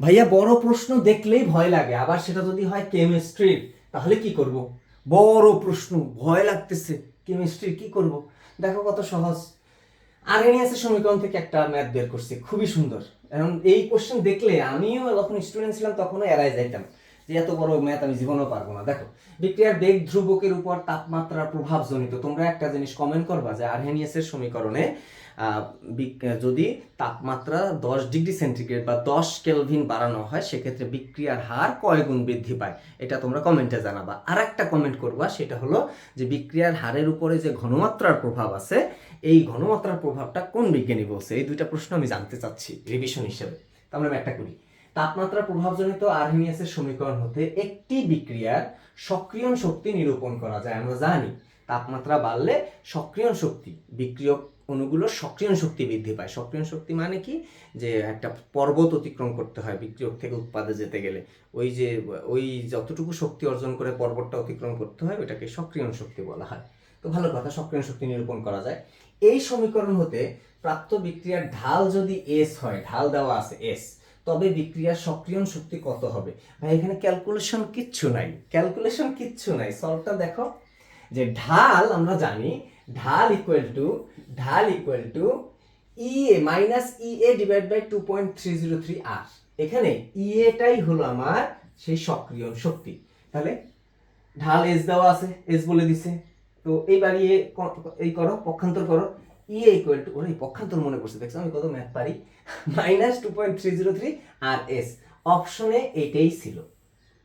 ভাইয়া, বড় প্রশ্ন দেখলেই ভয় লাগে। আবার সেটা যদি হয় কেমিস্ট্রির তাহলে কি করব? বড় প্রশ্ন, ভয় লাগতেছে। কেমিস্ট্রির কি করব? দেখো কত সহজ। আগেনিয়াসের সমীকরণ থেকে একটা ম্যাথ বের করছে, খুবই সুন্দর। এখন এই কোশ্চেন দেখলে আমিও যখন স্টুডেন্ট ছিলাম তখনও এড়াই যাইতাম। যে এত বড় ম্যাথ আমি জীবনেও পারব না। দেখো, বিক্রিয়ার বেগ ধ্রুবকের উপর তাপমাত্রার প্রভাব জনিত তোমরা একটা জিনিস কমেন্ট করবা যে আরহেনিয়াসের সমীকরণে যদি তাপমাত্রা দশ ডিগ্রি সেন্টিগ্রেড বা দশ কেলভিন বাড়ানো হয়, সেক্ষেত্রে বিক্রিয়ার হার কয় গুণ বৃদ্ধি পায়? এটা তোমরা কমেন্টে জানাবা। আর একটা কমেন্ট করবা, সেটা হলো যে বিক্রিয়ার হারের উপরে যে ঘনমাত্রার প্রভাব আছে, এই ঘনমাত্রার প্রভাবটা কোন বিজ্ঞানী বলছে? এই দুইটা প্রশ্ন আমি জানতে চাচ্ছি রিভিশন হিসেবে। তো আমরা একটা করি। তাপমাত্রা প্রভাবজনিত আরহেনিয়াসের সমীকরণ হতে একটি বিক্রিয়ার সক্রিয়ণ শক্তি নিরূপণ করা যায়, আমরা জানি। তাপমাত্রা বাড়লে সক্রিয়ণ শক্তি বিক্রিয়ক অণুগুলোর সক্রিয়ণ শক্তি বৃদ্ধি পায়। সক্রিয়ণ শক্তি মানে কি? যে একটা পর্বত অতিক্রম করতে হয় বিক্রিয়ক থেকে উৎপাদে যেতে গেলে। ওই যে, ওই যতটুকু শক্তি অর্জন করে পর্বতটা অতিক্রম করতে হয় ওটাকে সক্রিয়ণ শক্তি বলা হয়। তো ভালো কথা, সক্রিয়ণ শক্তি নিরূপণ করা যায়। এই সমীকরণ হতে প্রাপ্ত বিক্রিয়ার ঢাল যদি এস হয়, ঢাল দেওয়া আছে এস তবে বিক্রিয়ার সক্রিয়ণ শক্তি কত হবে? ভাই, এখানে ক্যালকুলেশন কিচ্ছু নাই। ক্যালকুলেশন কিচ্ছু নাই। সলভটা দেখো। যে ঢাল, আমরা জানি, ঢাল ইকুয়াল টু ঢাল equal to E A minus E A divide by two point three zero three আর এখানে ইএটাই হলো আমার সেই সক্রিয় শক্তি। তাহলে ঢাল এস দেওয়া আছে এস বলে দিছে। তো এইবার ইয়ে এই করো, পক্ষান্তর করো। ইএ ইকুয়াল টু ওরে পক্ষান্তর মনে করছে, দেখছ আমি কত ম্যাথ পারি? Minus two point three zero three আর এস অপশনে এটাই ছিল।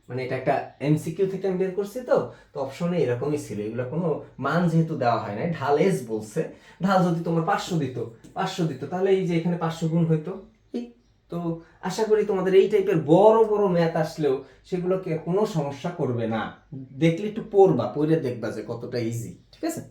মানে এটা একটা এমসিকিউ থেকে আমি বের করছি তো তো অপশনে এরকমই ছিল। এগুলো কোনো মান যেহেতু দেওয়া হয় না ঢাল এস বলছে। ঢাল যদি তোমার পাঁচশো দিত পাঁচশো দিত, তাহলে এই যে এখানে পাঁচশো গুণ হইতো। তো আশা করি তোমাদের এই টাইপের বড় বড় ম্যাথ আসলেও সেগুলোকে কোনো সমস্যা করবে না। দেখলে একটু পড়বা, পড়ে দেখবা যে কতটা ইজি ঠিক আছে?